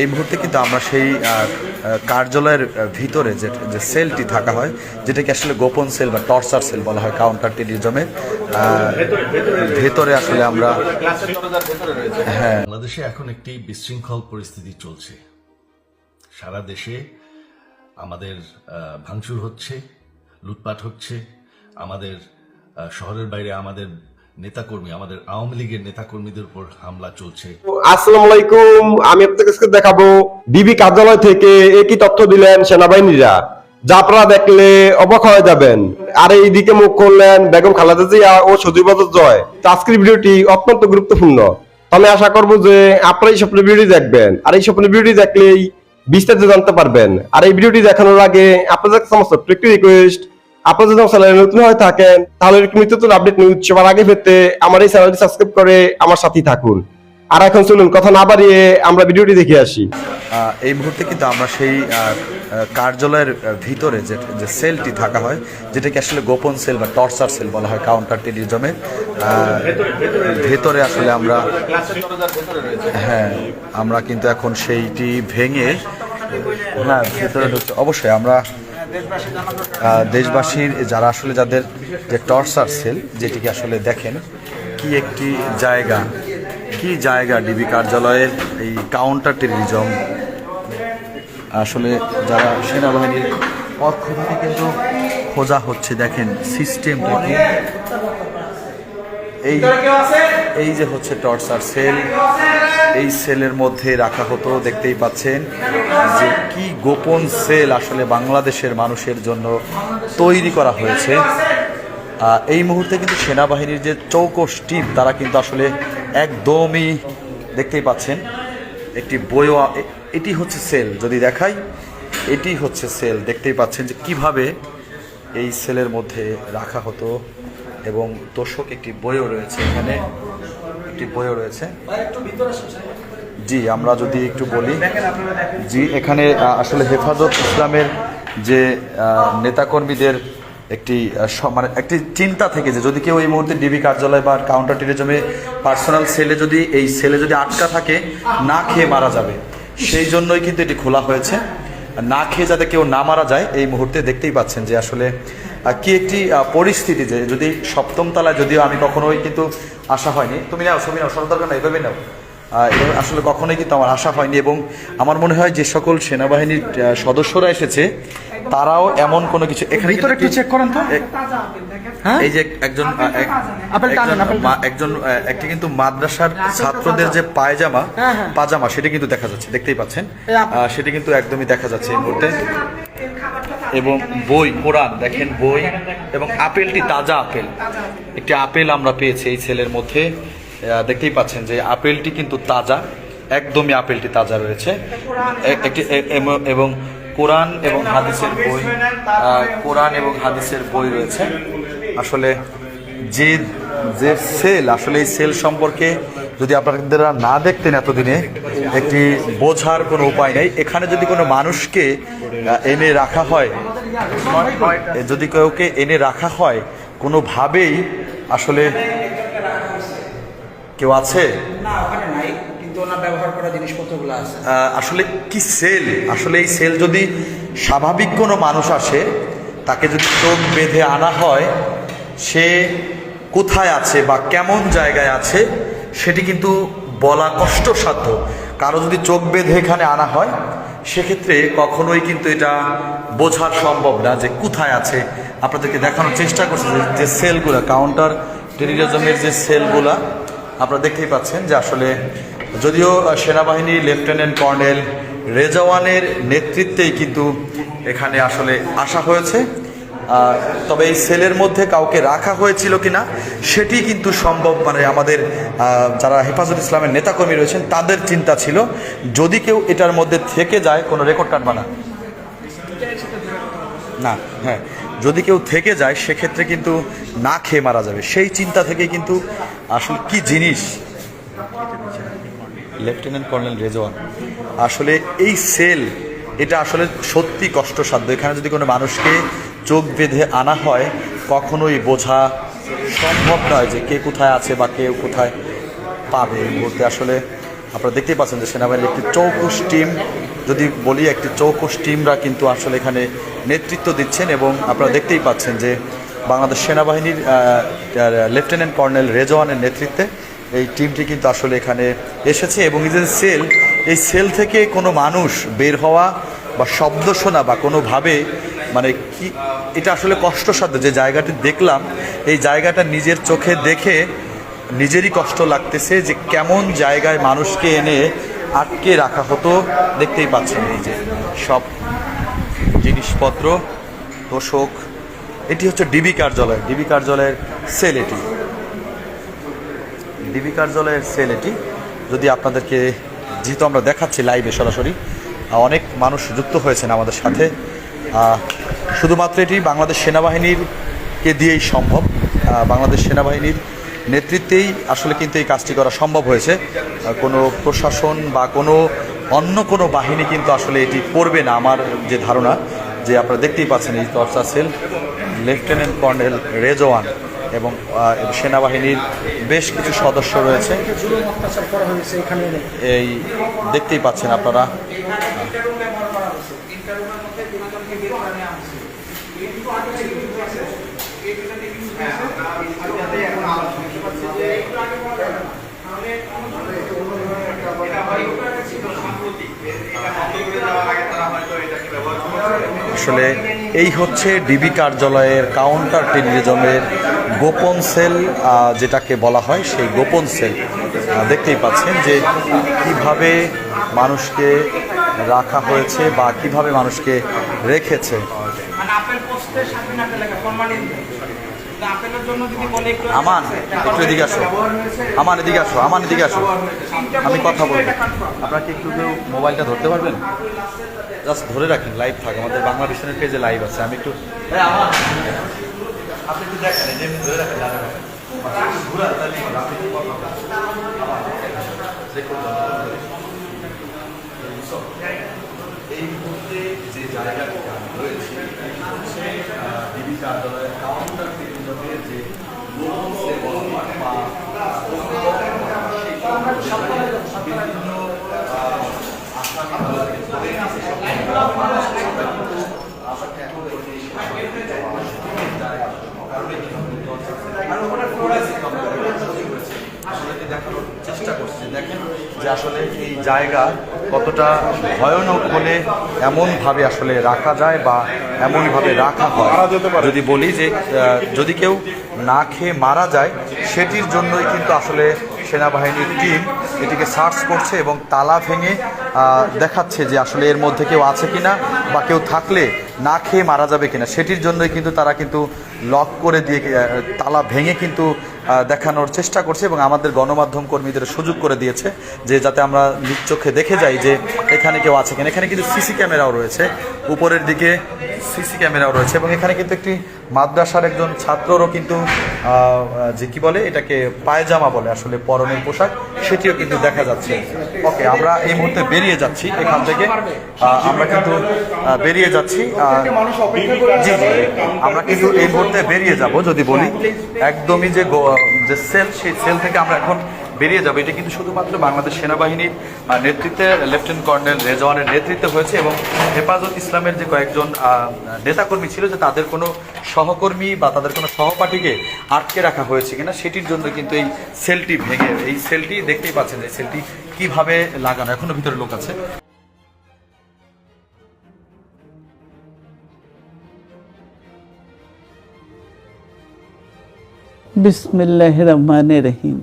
এই মুহূর্তে কিন্তু আমরা সেই কার্যালয়ের ভিতরে যে যে সেলটি থাকা হয়, যেটাকে আসলে গোপন সেল বা টর্চার সেল বলা হয় কাউন্টার টেরিজমে ভেতরে আসলে আমরা হ্যাঁ। বাংলাদেশে এখন একটি বিশৃঙ্খল পরিস্থিতি চলছে। সারা দেশে আমাদের ভাঙচুর হচ্ছে, লুটপাট হচ্ছে, আমাদের শহরের বাইরে আমাদের নেতাকর্মী, আমাদের আওয়ামী লীগের নেতাকর্মীদের উপর হামলা চলছে। আসসালামু আলাইকুম, আমি আপনাদের দেখাবো ডিবি কার্যালয় থেকে একই তথ্য দিলেন সেনাবাহিনীরা। দেখলে অবাক হয়ে যাবেন। আর মুখ করলেন বেগম খালেদা জিয়া ও সজীব জয়। আজকের ভিডিওটি অত্যন্ত গুরুত্বপূর্ণ। আমি আশা করব যে আপনারা এই স্বপ্নের ভিডিও দেখবেন। আর এই স্বপ্নের ভিডিও দেখলেই বিস্তারিত জানতে পারবেন। আর এই ভিডিওটি দেখানোর আগে আপনাদের সমস্ত একটি রিকোয়েস্ট আপনারা যদি আমার চ্যানেলে নতুন হয়ে থাকেন, তাহলে আপডেট আগে পেতে আমার এই চ্যানেলটি সাবস্ক্রাইব করে আমার সাথেই থাকুন। আর এখন চলুন, কথা না বাড়িয়ে আমরা ভিডিওটি দেখে আসি। এই মুহূর্তে কিন্তু আমরা সেই কার্যালয়ের ভিতরে যে যে সেলটি থাকা হয়, যেটাকে আসলে গোপন সেল বা টর্চার সেল বলা হয় কাউন্টার টেরিজমে ভেতরে আসলে আমরা হ্যাঁ আমরা কিন্তু এখন সেইটি ভেঙে হ্যাঁ ভেতরে অবশ্যই আমরা দেশবাসীর যারা আসলে যাদের যে টর্চার সেল যেটিকে আসলে দেখেন কি একটি জায়গা কি জায়গা ডিবি কার্যালয়ের এই কাউন্টার টেরিজম আসলে যারা সেনাবাহিনীর পক্ষ থেকে কিন্তু খোঁজা হচ্ছে দেখেন সিস্টেমটা কি? এই এই যে হচ্ছে টর্চার সেল, এই সেলের মধ্যে রাখা হতো, দেখতেই পাচ্ছেন যে কি গোপন সেল আসলে বাংলাদেশের মানুষের জন্য তৈরি করা হয়েছে। এই মুহূর্তে কিন্তু সেনাবাহিনীর যে চৌকস টিম, তারা কিন্তু আসলে একদমই দেখতেই পাচ্ছেন একটি বইও এটি হচ্ছে সেল। যদি দেখাই, এটি হচ্ছে সেল। দেখতেই পাচ্ছেন যে কীভাবে এই সেলের মধ্যে রাখা হতো এবং তোষক একটি বইও রয়েছে এখানে। একটি বইও রয়েছে। জি আমরা যদি একটু বলি জি এখানে আসলে হেফাজত ইসলামের যে নেতাকর্মীদের একটি মানে একটি চিন্তা থেকে যে যদি কেউ এই মুহূর্তে ডিবি কার্যালয় বা কাউন্টার টেরিজমে পার্সোনাল সেলে যদি এই সেলে যদি আটকা থাকে না খেয়ে মারা যাবে। সেই জন্যই কিন্তু এটি খোলা হয়েছে। না খেয়ে যাতে কেউ না মারা যায় এই মুহূর্তে দেখতেই পাচ্ছেন যে আসলে কি একটি পরিস্থিতি যে যদি সপ্তম তলায় যদিও আমি কখনোই কিন্তু আশা হয়নি। তুমি নাও ছবি নাও সরকার দরকার না এভাবে নাও। আহ, এভাবে আসলে কখনোই কিন্তু আমার আশা হয়নি এবং আমার মনে হয় যে সকল সেনাবাহিনীর সদস্যরা এসেছে তারাও এমন কোনো কিছু এখানে ভিতরে একটু চেক করেন তো। হ্যাঁ? এই যে একজন একজন আপেল মা- একজন একটি কিন্তু মাদ্রাসার ছাত্রদের যে পায়জামা হ্যাঁ, হ্যাঁ। পাজামা সেটা কিন্তু দেখা যাচ্ছে দেখতেই পাচ্ছেন। সেটি কিন্তু একদমই দেখা যাচ্ছে এই মুহূর্তে। এবং বই, কোরআন, দেখেন বই এবং আপেলটি তাজা আপেল। একটি আপেল আমরা পেয়েছি এই ছেলের মধ্যে। দেখতেই পাচ্ছেন যে আপেলটি কিন্তু তাজা, একদমই আপেলটি তাজা রয়েছে। একটি এবং কোরআন এবং হাদিসের বই কোরআন এবং হাদিসের বই রয়েছে। আসলে যে যে সেল, আসলে এই সেল সম্পর্কে যদি আপনারা না দেখতেন এতদিনে একটি বোঝার কোনো উপায় নেই। এখানে যদি কোনো মানুষকে এনে রাখা হয় যদি কাউকে এনে রাখা হয় কোনোভাবেই আসলে কেউ আছে? না ওখানে নাই ব্যবহার করা জিনিসপত্রগুলো আছে। আসলে কি সেল? আসলে এই সেল যদি স্বাভাবিক কোনো মানুষ আসে তাকে যদি চোখ বেঁধে আনা হয় সে কোথায় আছে বা কেমন জায়গায় আছে সেটি কিন্তু বলা কষ্টসাধ্য। কারও যদি চোখ বেঁধে এখানে আনা হয়, সেক্ষেত্রে কখনোই কিন্তু এটা বোঝা সম্ভব না যে কোথায় আছে। আপনাদেরকে দেখানোর চেষ্টা করছে যে- সেলগুলো কাউন্টার টেরিজমের যে সেলগুলা, আপনারা দেখতেই পাচ্ছেন যে আসলে যদিও সেনাবাহিনী লেফটেন্যান্ট কর্নেল রেজাওয়ানের নেতৃত্বেই কিন্তু এখানে আসলে আসা হয়েছে। তবে এই সেলের মধ্যে কাউকে রাখা হয়েছিল কিনা, সেটি কিন্তু সম্ভব মানে আমাদের যারা হেফাজত ইসলামের নেতাকর্মী রয়েছেন, তাদের চিন্তা ছিল। যদি কেউ এটার মধ্যে থেকে যায়, কোনো রেকর্ড কাটবা না। না হ্যাঁ। যদি কেউ থেকে যায়, সেক্ষেত্রে কিন্তু না খেয়ে মারা যাবে। সেই চিন্তা থেকে কিন্তু আসলে কি জিনিস? লেফটেন্যান্ট কর্নেল রেজওয়ান, আসলে এই সেল, এটা আসলে সত্যি কষ্টসাধ্য। এখানে যদি কোনো মানুষকে চোখ বেঁধে আনা হয়, কখনোই বোঝা সম্ভব নয় যে কে কোথায় আছে বা কেউ কোথায় পাবে বলতে আসলে আপনারা দেখতেই পাচ্ছেন যে সেনাবাহিনীর একটি চৌকুশ টিম, যদি বলি একটি চৌকুশ টিমরা কিন্তু আসলে এখানে নেতৃত্ব দিচ্ছেন এবং আপনারা দেখতেই পাচ্ছেন যে বাংলাদেশ সেনাবাহিনীর লেফটেন্যান্ট কর্নেল রেজওয়ানের নেতৃত্বে এই টিমটি কিন্তু আসলে এখানে এসেছে এবং এই যে সেল, এই সেল থেকে কোনো মানুষ বের হওয়া বা শব্দ শোনা বা কোনোভাবে মানে কি, এটা আসলে কষ্টসাধ্য যে জায়গাটি দেখলাম, এই জায়গাটা নিজের চোখে দেখে নিজেরই কষ্ট লাগতেছে যে কেমন জায়গায় মানুষকে এনে আটকে রাখা হতো, দেখতেই পাচ্ছেন এই যে সব জিনিসপত্র, তোষক। এটি হচ্ছে ডিবি কার্যালয়, ডিবি কার্যালয়ের সেল এটি। ডিবি কার্যালয়ের সেল এটি। যদি আপনাদেরকে যেহেতু আমরা দেখাচ্ছি লাইভে সরাসরি, অনেক মানুষ যুক্ত হয়েছেন আমাদের সাথে। শুধুমাত্র এটি বাংলাদেশ সেনাবাহিনীর কে দিয়েই সম্ভব। বাংলাদেশ সেনাবাহিনীর নেতৃত্বেই আসলে কিন্তু এই কাজটি করা সম্ভব হয়েছে। কোনো প্রশাসন বা কোনো অন্য কোনো বাহিনী কিন্তু আসলে এটি করবে না আমার যে ধারণা। যে আপনারা দেখতেই পাচ্ছেন এই torture cell lieutenant colonel Rezwan এবং সেনাবাহিনীর বেশ কিছু সদস্য রয়েছে। এই দেখতেই পাচ্ছেন আপনারা। আসলে এই হচ্ছে ডিবি কার্যালয়ের কাউন্টার টেলিভিশনের গোপন সেল যেটাকে বলা হয় সেই গোপন সেল। দেখতেই পাচ্ছেন যে কীভাবে মানুষকে রাখা হয়েছে বা কীভাবে মানুষকে রেখেছে। মানে আমান একটু এদিকে আসো। আমান এদিকে আসো আমান এদিকে আসো। আমি কথা বলব। আপনারা কি একটু মোবাইলটা ধরতে পারবেন? জাস্ট ধরে রাখেন লাইভ থাক। আমাদের বাংলা ভিশনের পেজে লাইভ আছে। আমি একটু আপনি একটু দেখেন ধরে রাখেন এই যে ডিবি কার্যালয়ের কাউন্টার যে গোপন সেল বলা হয় বা বিভিন্ন আহ, আসামি দলকে ধরে সেসব আসামি এখন এই কারণ এই আসলে এটি দেখানোর আসলে এই জায়গা কতটা ভয়ানক হলে এমনভাবে আসলে রাখা যায় বা এমনভাবে রাখা হয় যদি বলি যে যদি কেউ না খেয়ে মারা যায়, সেটির জন্যই কিন্তু আসলে সেনাবাহিনীর টিম এটিকে সার্চ করছে এবং তালা ভেঙে দেখাচ্ছে যে আসলে এর মধ্যে কেউ আছে কিনা বা কেউ থাকলে না খেয়ে মারা যাবে কিনা। সেটির জন্যই কিন্তু তারা কিন্তু লক করে দিয়ে তালা ভেঙে কিন্তু দেখানোর চেষ্টা করছে এবং আমাদের গণমাধ্যম কর্মীদের সুযোগ করে দিয়েছে যে যাতে আমরা নিজ চোখে দেখে যাই যে এখানে কেউ আছে কিনা। এখানে কিন্তু সিসি ক্যামেরাও রয়েছে। উপরের দিকে সিসি ক্যামেরাও রয়েছে এবং এখানে কিন্তু একটি মাদ্রাসার একজন ছাত্ররও কিন্তু যে কি বলে এটাকে পায়জামা বলে আসলে পরনের পোশাক, সেটিও কিন্তু দেখা যাচ্ছে। ওকে, আমরা এই মুহূর্তে বেরিয়ে যাচ্ছি এখান থেকে। আমরা কিন্তু বেরিয়ে যাচ্ছি। জি জি, আমরা কিন্তু এই মুহূর্তে বেরিয়ে যাব যদি বলি। একদমই যে যে সেল, সেই সেল থেকে আমরা এখন বেরিয়ে যাবে। এটা কিন্তু শুধুমাত্র বাংলাদেশ সেনাবাহিনীর নেতৃত্বে লেফটেন্যান্ট কর্নেল রেজওয়ানের নেতৃত্বে হয়েছে এবং হেফাজত ইসলামের যে কয়েকজন নেতাকর্মী ছিল যে তাদের কোনো সহকর্মী বা তাদের কোনো সহপাঠীকে আটকে রাখা হয়েছে কিনা, সেটির জন্য কিন্তু এই সেলটি ভেঙে, এই সেলটি দেখতেই পাচ্ছেন যে সেলটি কীভাবে লাগানো, এখনও ভিতরে লোক আছে। বিসমিল্লাহ রহমান রহিম।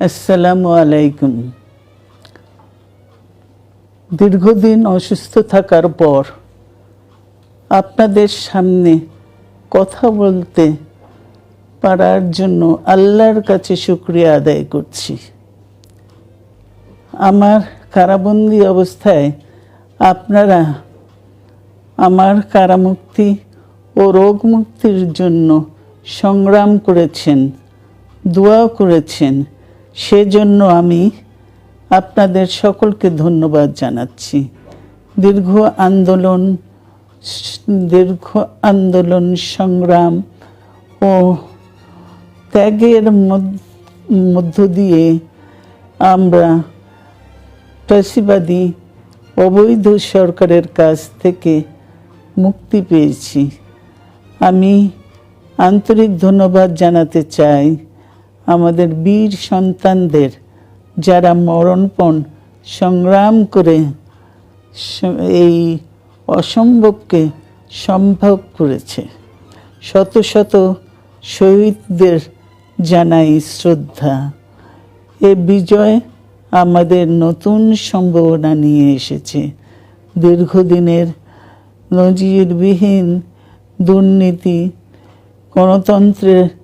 আসসালামু আলাইকুম। দীর্ঘদিন অসুস্থ থাকার পর আপনাদের সামনে কথা বলতে পারার জন্য আল্লাহর কাছে শুক্রিয়া আদায় করছি। আমার কারাবন্দি অবস্থায় আপনারা আমার কারামুক্তি ও রোগ মুক্তির জন্য সংগ্রাম করেছেন, দোয়া করেছেন সেজন্য আমি আপনাদের সকলকে ধন্যবাদ জানাচ্ছি। দীর্ঘ আন্দোলন দীর্ঘ আন্দোলন সংগ্রাম ও ত্যাগের মধ্য- দিয়ে আমরা ফ্যাসিবাদী অবৈধ সরকারের কাছ থেকে মুক্তি পেয়েছি। আমি আন্তরিক ধন্যবাদ জানাতে চাই। আমাদের বীর সন্তানদের যারা মরণপণ সংগ্রাম করে এই অসম্ভবকে সম্ভব করেছে। শত শত শহীদদের জানাই শ্রদ্ধা। এ বিজয় আমাদের নতুন সম্ভাবনা নিয়ে এসেছে। দীর্ঘদিনের নজিরবিহীন দুর্নীতি, গণতন্ত্রের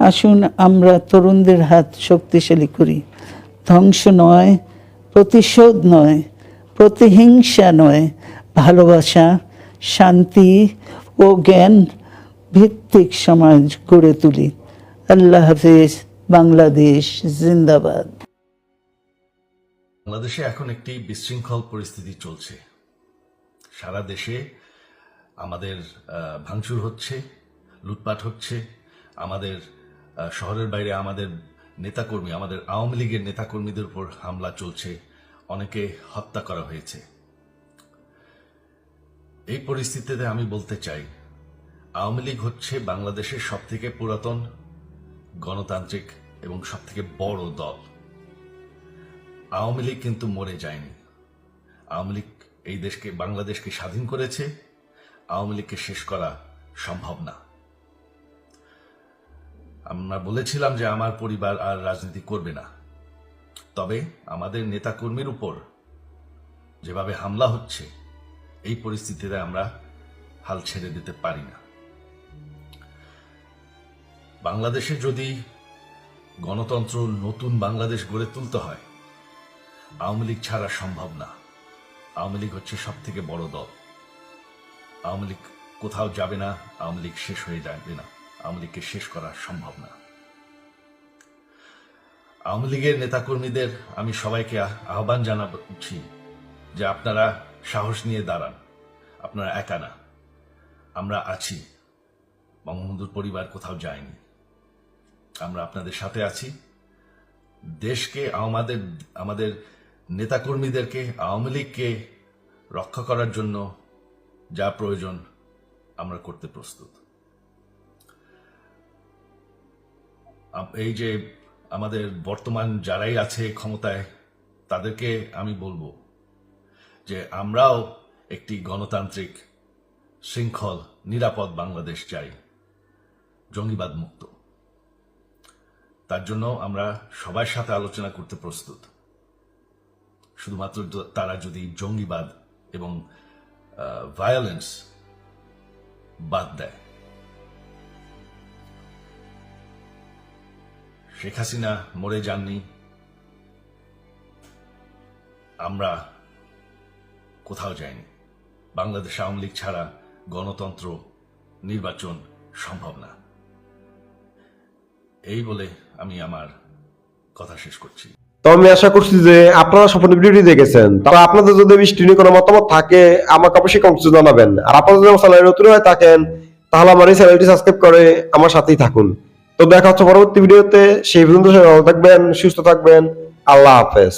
আসুন আমরা তরুণদের হাত শক্তিশালী করি। ধ্বংস নয়, প্রতিশোধ নয়, প্রতিহিংসা নয়, ভালোবাসা, শান্তি ও জ্ঞান ভিত্তিক সমাজ গড়ে তুলি। আল্লাহ হাফেজ, বাংলাদেশ জিন্দাবাদ। বাংলাদেশে এখন একটি বিশৃঙ্খল পরিস্থিতি চলছে। সারা দেশে আমাদের ভাঙচুর হচ্ছে, লুটপাট হচ্ছে, আমাদের শহরের বাইরে আমাদের নেতাকর্মী, আমাদের আওয়ামী লীগের নেতাকর্মীদের উপর হামলা চলছে, অনেকে হত্যা করা হয়েছে। এই পরিস্থিতিতে আমি বলতে চাই, আওয়ামী লীগ হচ্ছে বাংলাদেশের সব থেকে পুরাতন গণতান্ত্রিক এবং সব থেকে বড় দল। আওয়ামী লীগ কিন্তু মরে যায়নি। আওয়ামী লীগ এই দেশকে, বাংলাদেশকে স্বাধীন করেছে। আওয়ামী লীগকে শেষ করা সম্ভব না। আমরা বলেছিলাম যে আমার পরিবার আর রাজনীতি করবে না। তবে আমাদের নেতাকর্মীর উপর যেভাবে হামলা হচ্ছে, এই পরিস্থিতিতে আমরা হাল ছেড়ে দিতে পারি না। বাংলাদেশে যদি গণতন্ত্র নতুন বাংলাদেশ গড়ে তুলতে হয়, আওয়ামী লীগ ছাড়া সম্ভব না। আওয়ামী লীগ হচ্ছে সব থেকে বড় দল। আওয়ামী লীগ কোথাও যাবে না, আওয়ামী লীগ শেষ হয়ে যাবে না। আওয়ামী শেষ করা সম্ভব না। আওয়ামী লীগের নেতাকর্মীদের আমি সবাইকে আহ্বান জানাচ্ছি যে আপনারা সাহস নিয়ে দাঁড়ান। আপনারা একা না। আমরা আছি। বঙ্গবন্ধুর পরিবার কোথাও যায়নি। আমরা আপনাদের সাথে আছি। দেশকে, আমাদের আমাদের নেতাকর্মীদেরকে, আওয়ামী লীগকে রক্ষা করার জন্য যা প্রয়োজন আমরা করতে প্রস্তুত। এই যে আমাদের বর্তমান যারাই আছে ক্ষমতায়, তাদেরকে আমি বলব যে আমরাও একটি গণতান্ত্রিক শৃঙ্খল, নিরাপদ বাংলাদেশ চাই, জঙ্গিবাদ মুক্ত। তার জন্য আমরা সবার সাথে আলোচনা করতে প্রস্তুত। শুধুমাত্র তারা যদি জঙ্গিবাদ এবং ভায়োলেন্স বাদ দেয়। শেখ হাসিনা মরে যাননি। আমরা কোথাও যাইনি। বাংলাদেশ আওয়ামী লীগ ছাড়া গণতন্ত্র নির্বাচন সম্ভব না। এই বলে আমি আমার কথা শেষ করছি। তো আমি আশা করছি যে আপনারা সম্পূর্ণ ভিডিওটি দেখেছেন। তবে আপনাদের যদি বৃষ্টি নিয়ে কোনো মতামত থাকে, আমাকে অবশ্যই কমেন্টে জানাবেন। আর আপনারা যদি আমার চ্যানেলে নতুন হয়ে থাকেন, তাহলে আমার এই চ্যানেলটি সাবস্ক্রাইব করে আমার সাথেই থাকুন। তো দেখা হচ্ছে পরবর্তী ভিডিওতে। সেই পর্যন্ত ভালো থাকবেন সুস্থ থাকবেন। আল্লাহ হাফেজ।